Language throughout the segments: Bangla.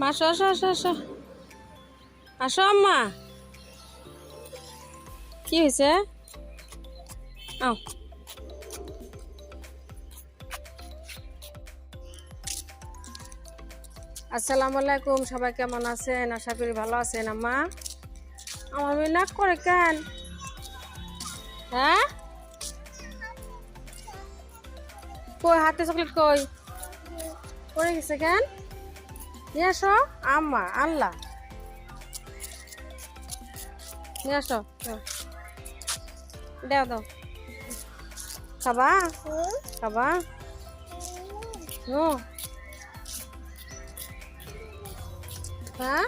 মা, আসো আসো আসো আসো। আম্মা। কি হয়েছে? আও। আসসালামু আলাইকুম, সবাই কেমন আছেন? আশা করি ভালো আছেন আম্মা। আমার মেয়ে নাক করে কেন? হ্যাঁ? কই, হাতে চকলেট কই? পড়ে গেছে কেন? নিয়ে আসো, আম্মা আল্লাহ নিয়ে আসো, দাও। দাও খাবা? খাবা? নো হ্যাঁ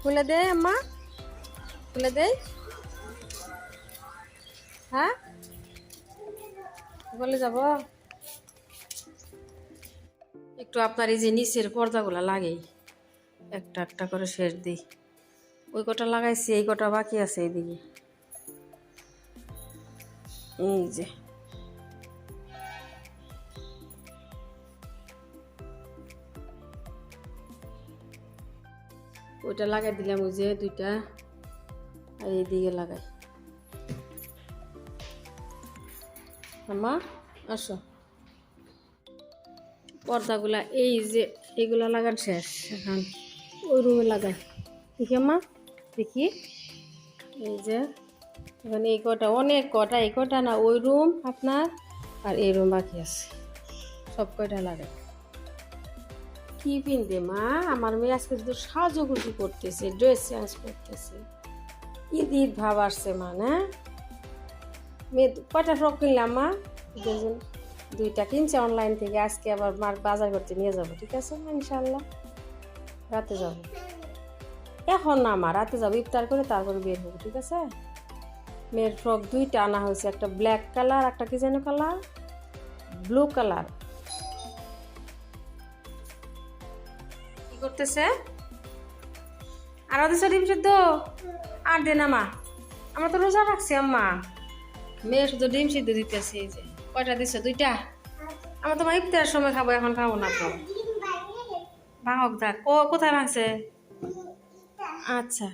খুলে দে, আম্মা। খুলে দে। হ্যাঁ বলে যাব। একটু আপনার এই যে নিচের পর্দাগুলো লাগেই। একটা একটা করে শেষ দিই। ওই কটা লাগাইছি, এই কটা বাকি আছে এইদিকে। এই যে। ওইটা লাগাই দিলাম, ওই যে দুইটা। আর এইদিকে লাগাই। আমা আসো। পর্দাগুলা, এই যে এইগুলা লাগান শেষ, এখন ওই রুমে লাগাই। দেখি আম্মা, দেখি। এই যে, এখানে এই কটা অনেক কটা এই কটা না, ওই রুম আপনার আর এই রুম বাকি আছে। সব কয়টা লাগাই। কি পিনবে মা? আমার মেয়ে আজকে শুধু সাজুগুজু করতেছে, ড্রেস চেঞ্জ করতেছে। ঈদ ঈদ ভাব আসছে মা না মেয়ে কয়টা ফ্রক কিনলাম মা? দুজন। দুইটা কিনছে অনলাইন থেকে, আজকে আবার মার বাজার করতে নিয়ে যাব, ঠিক আছে? ইনশাল্লাহ রাতে যাব। এখন না মা, রাতে যাব, ইফতার করে তারপরে বের হব, ঠিক আছে? মেয়ের ফ্রক দুইটা আনা হয়েছে, একটা ব্ল্যাক কালার একটা কি যেন কালার ব্লু কালার কি করতেছে? আর ওদের শরীর শুদ্ধ আর দে মা। আমরা তো রোজা রাখছি, আম্মা। মেয়ে শুধু ডিম সিদ্ধ দিতেছে, এই যে। কয়টা দিচ্ছে দুইটা? আমরা তোমার ইফতারের সময় খাব, এখন খাব না তো। ভাঙক দেখ ও কোথায় ভাঙছে? আচ্ছা।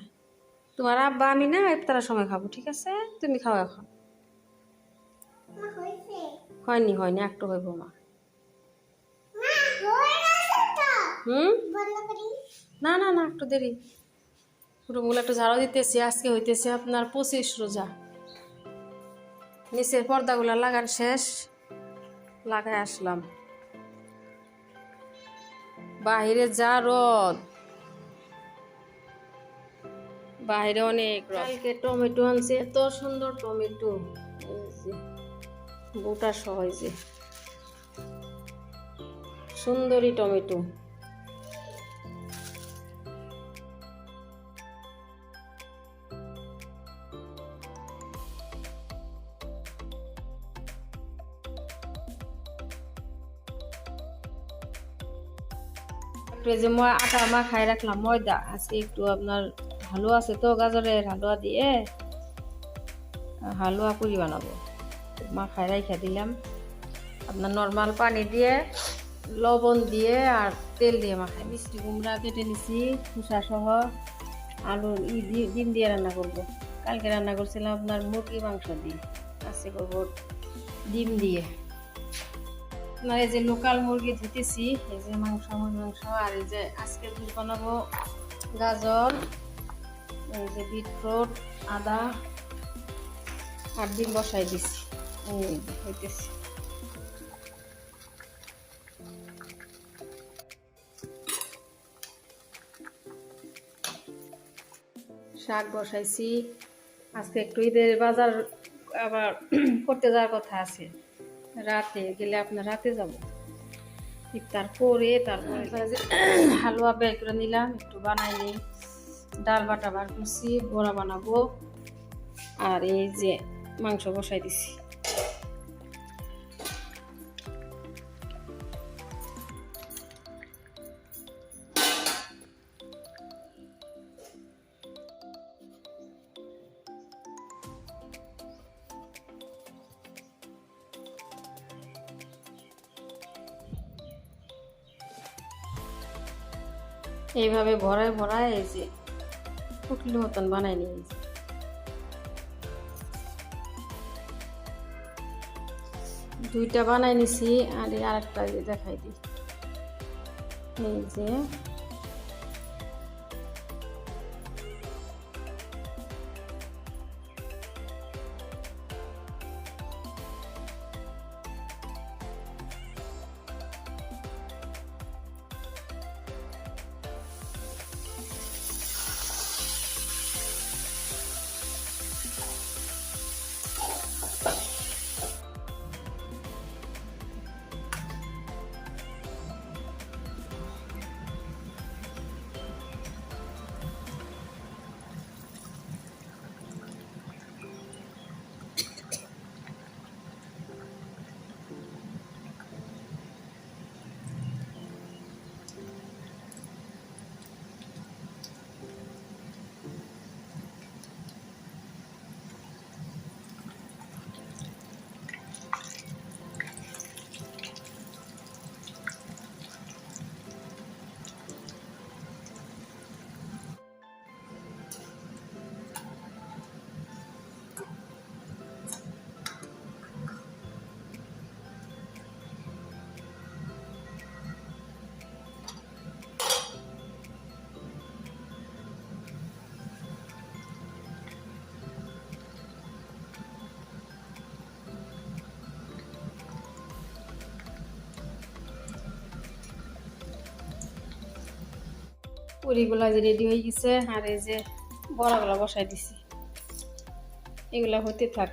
তোমার আব্বা, আমি না ইফতারের সময় খাব, ঠিক আছে? তুমি খাও এখন। হয়নি হয়নি, একটু হইব মা হুম? না না না, একটু দেরি। রুমগুলো একটু ঝাড়ু দিতেছি, আজকে হইতেছে আপনার পঁচিশ রোজা। নিচের পর্দাগুলো লাগান শেষ। লাগাই আসলাম। বাহিরে যা রদ। বাইরে অনেক কালকে টমেটো আনছে, এত সুন্দর টমেটো। গোটা সহ এই যে। সুন্দরী টমেটো। একটু যে মই আটা মা খাই রাখলাম, ময়দা। আজকে একটু আপনার হালুয়া আছে তো গাজরের, হালুয়া দিয়ে হালুয়া পুরি বানাবো। মা খাই রাখা দিলাম। আপনার নর্মাল পানি দিয়ে, লবণ দিয়ে আর তেল দিয়ে মাখাই মিষ্টি কুমড়া কেটে নিছি, খোসা সহ। আলু, ই দি- ডিম দিয়ে রান্না করব। কালকে রান্না করছিলাম আপনার মুরগি মাংস দিয়ে। আজকে করব ডিম দিয়ে। আপনার এই যে লোকাল মুরগি ধুতেছি এই যে মাংস মাংস, আর এই যে আজকে দুধ বানাবো গাজর, এই যে বিটরুট, আদা, আর ডিম বসাই দিছি। যে শাক বসাইছি। আজকে একটু ঈদের বাজার আবার করতে যাওয়ার কথা আছে। রাতে গেলে আপনার রাতে যাব। ইফতার করে তারপরে হালুয়া বের করে নিলাম, একটু বানাই নিই ডাল বাটা বার করছি, বড়া বানাবো। আর এই যে মাংস বসাই দিছি। এইভাবে ভরায় ভরায় এই যে পুটলি মতন বানাই নিয়েছি দুইটা বানাই নিছি, আর এই আরেকটা দেখাই দিই। এই যে পুরিগুলা যে রেডি হয়ে গেছে, আর এই যে বড়াগুলো বসাই দিছি এগুলা হতে থাক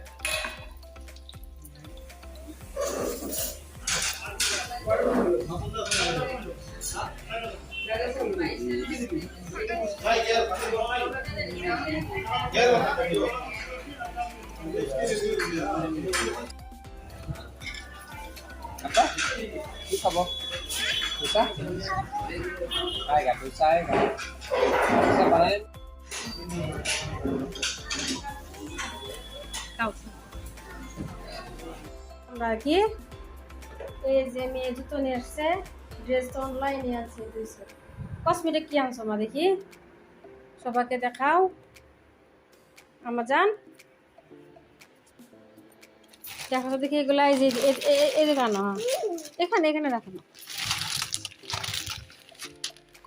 Apa? Bisa? Bisa ya kan? Bisa? আমরা কি এই যে মেয়ে জুতো নিয়ে আসছে ড্রেস তো অনলাইনে আছে দুইশো কসমেটিক কি আনছো মা দেখি সবাইকে দেখাও আমার যান দেখাও দেখি এগুলা এই যে এ- এ- এই যে কেন? এখানে এখানে রাখো না।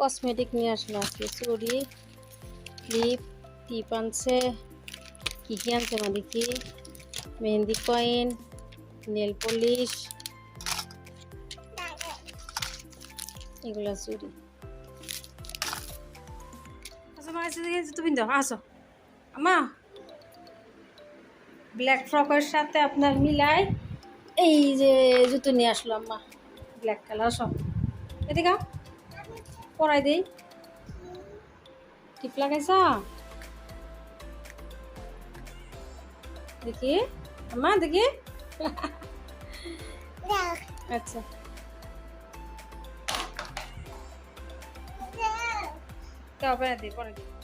কসমেটিক নিয়ে আসলো আজকে চুড়ি ক্লিপ টিপ আনছে কী কী আনছে মা দেখি? মেহেন্দি কয়েন নেল পলিশ এগুলা চুরি আসো। আমা সাথে আপনার এই যে জুতো নিয়ে আসলো আম্মা। ব্ল্যাক কালার সব। এদিকে। পরাই দেই। টিপ লাগাইছা? দেখি। মা দেখি। আচ্ছা। তারপরে দিই পরে দিই।